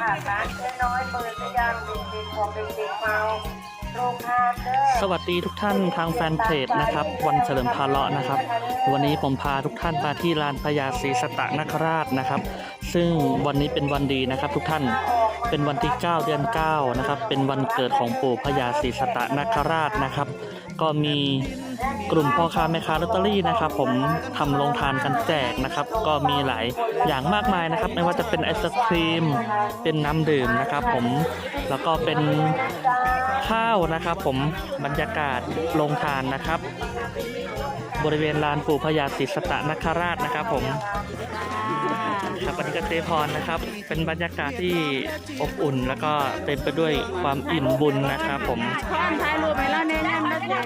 ค่ะร้านเจ๊น้อยเปิดหรือยังเด็กๆบอกเด็กๆเมาโรงทานเด้อ สวัสดีทุกท่านทางแฟนเพจนะครับ วันเฉลิมพาเลาะนะครับ วันนี้ผมพาทุกท่านมาที่ลานพญาศรีสตะนคราชนะครับ ซึ่งวันนี้เป็นวันดีนะครับ ทุกท่านเป็นวันที่ 9 เดือน 9 นะครับ เป็นวันเกิดของปู่พญาศรีสตะนคราชนะครับ ก็มีกลุ่มพ่อค้าแม่ค้าลอตเตอรี่นะครับ ผมทำโรงทานกันแจกนะครับ ก็มีหลายอย่างมากมายนะครับ ไม่ว่าจะเป็นไอศครีม เป็นน้ำดื่มนะครับ ผมแล้วก็เป็นข้าวนะครับ ผมบรรยากาศโรงทานนะครับ บริเวณลานปู่พญาศรีสตะนคราชนะครับ ผม ครับวันนี้ก็เตพรนะครับ เป็นบรรยากาศที่อบอุ่น แล้วก็เต็มไปด้วยความอิ่มบุญนะครับ ผมข้ามท้ายรูปไปแล้วแนะนำนักเรีย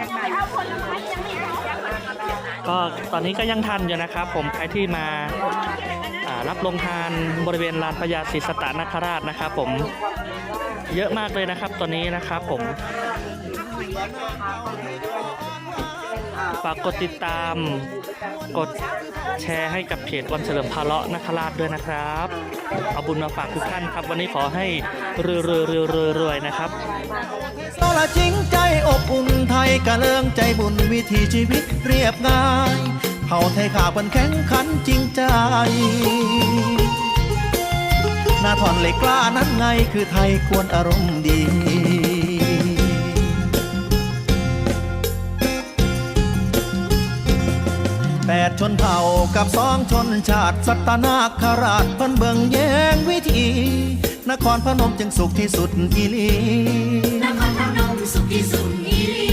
ก็ตอนนี้ก็ยังทันอยู่นะครับ ผมใครที่มารับลงทานบริเวณลานพญาศรีสตะนคราชนะครับ ผมเยอะมากเลยนะครับตอนนี้นะครับ ผม ฝากกดติดตาม กดแชร์ให้กับเพจวันเฉลิมพาเลาะนคราชด้วยนะครับ เอาบุญมาฝากทุกท่านครับ วันนี้ขอให้รวยรวยรวยรวยรวยนะครับโซละจริงใจอบอุ่นไทยกะเลิงใจบุญวิถีชีวิตเรียบง่ายเผ่าไทยขาเป็นแข็งขันจริงใจหน้าถอนเหล็กกล้านั้นไงคือไทยควรอารมณ์ดี ดชนเผ่ากับสองชนชาติ สัตนาคราชเพิ่นเบิ่งแยงวิธี นครพนมจึงสุขที่สุดอีลีนครพนมสุขที่สุดอีลี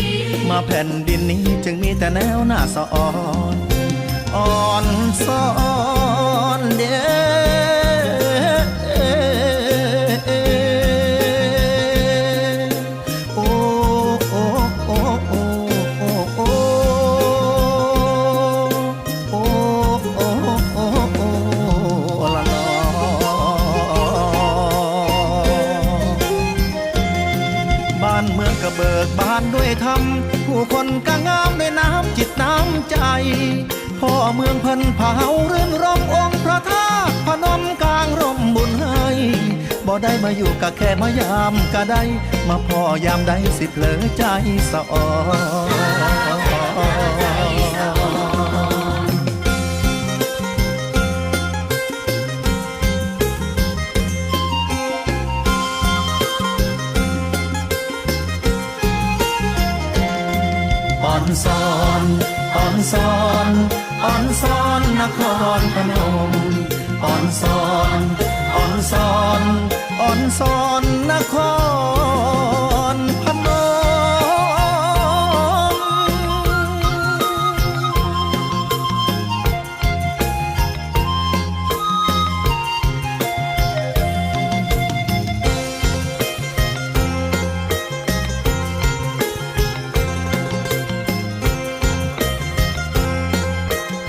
มาแผ่นดินนี้จึงมีแต่แนวหน้าสะอ่อนอ่อนสอนานด้วยธรรมผู้คนก็งามด้วยน้ำจิตน้ำใจ พ่อเมืองเพันเผารื่นรมองค์พระธาตุพนมกลางร่มบุญให้บ่ได้มาอยู่กะแค่มายามก็ได้มาพ่อยามใดสิเพลอใจสะออ อ่อนซอนอ่อนซอนอ่อนซอนนครพนมอ่อนซอนอ่อนซอนอ่อนซอนนครพ